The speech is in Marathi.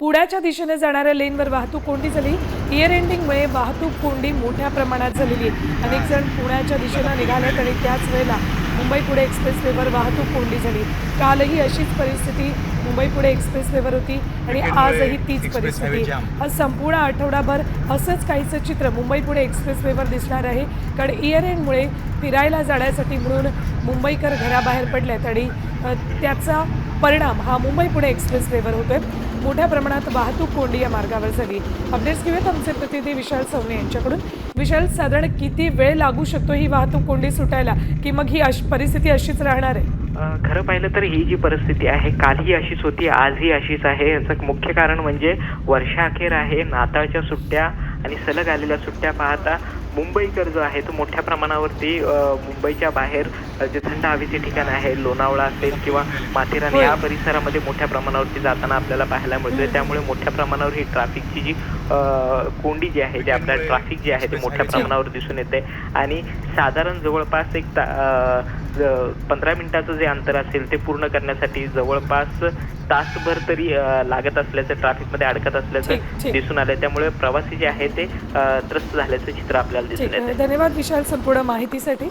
पुण्याच्या दिशेने जाणाऱ्या लेनवर वाहतूक कोंडी झाली. इयर एंडिंगमुळे वाहतूक कोंडी मोठ्या प्रमाणात झालेली आहे. अनेक जण पुण्याच्या दिशेनं निघालेत आणि त्याच वेळेला मुंबई पुणे एक्सप्रेसवेवर वाहतूक कोंडी झाली. कालही अशीच परिस्थिती मुंबई पुणे एक्सप्रेसवेवर होती आणि आजही तीच परिस्थिती. हा संपूर्ण आठवडाभर असंच काहीचं चित्र मुंबई पुणे एक्सप्रेसवेवर दिसणार आहे. कारण इयर एंडमुळे फिरायला जाण्यासाठी म्हणून मुंबईकर घराबाहेर पडलेत आणि त्याचा परिणाम हा मुंबई पुणे एक्सप्रेसवेवर होतोय. मोठ्या प्रमाणात वाहतूक कोंडी या मार्गावर झाली. अपडेट्स घेऊयात आमचे प्रतिनिधी विशाल सवने यांच्याकडून. विशाल साधारण किती वेळ लागू शकतो ही वाहतूक कोंडी सुटायला? की मग ही परिस्थिती अशीच राहणार आहे? खरं पाहिलं तर ही जी परिस्थिती आहे कालही अशीच होती आजही अशीच आहे. याचं मुख्य कारण म्हणजे वर्षाअखेर आहे. नाताळच्या सुट्ट्या आणि सलग आलेल्या सुट्ट्या पाहता मुंबईकर जो आहे तो मोठ्या प्रमाणावरती अ, मुंबईच्या बाहेर जे थंड हवेचे ठिकाण आहे लोणावळा असेल किंवा माथेरान. या परिसरामध्ये मोठ्या प्रमाणावरती जाताना आपल्याला पाहायला मिळतोय त्यामुळे मोठ्या प्रमाणावर ही ट्रॅफिकची जी कोंडी जी आहे जे आपल्या ट्रॅफिक जे आहे ते मोठ्या प्रमाणावर दिसून येते. आणि साधारण जवळपास एक पंधरा मिनिटाचं जे अंतर असेल ते पूर्ण करण्यासाठी जवळपास तासभर तरी लागत असल्याचं ट्रॅफिकमध्ये अडकत असल्याचं. दिसून आलंय. त्यामुळे प्रवासी जे आहे ते त्रस्त झाल्याचं चित्र आपल्याला दिसून येते धन्यवाद विशाल संपूर्ण माहितीसाठी.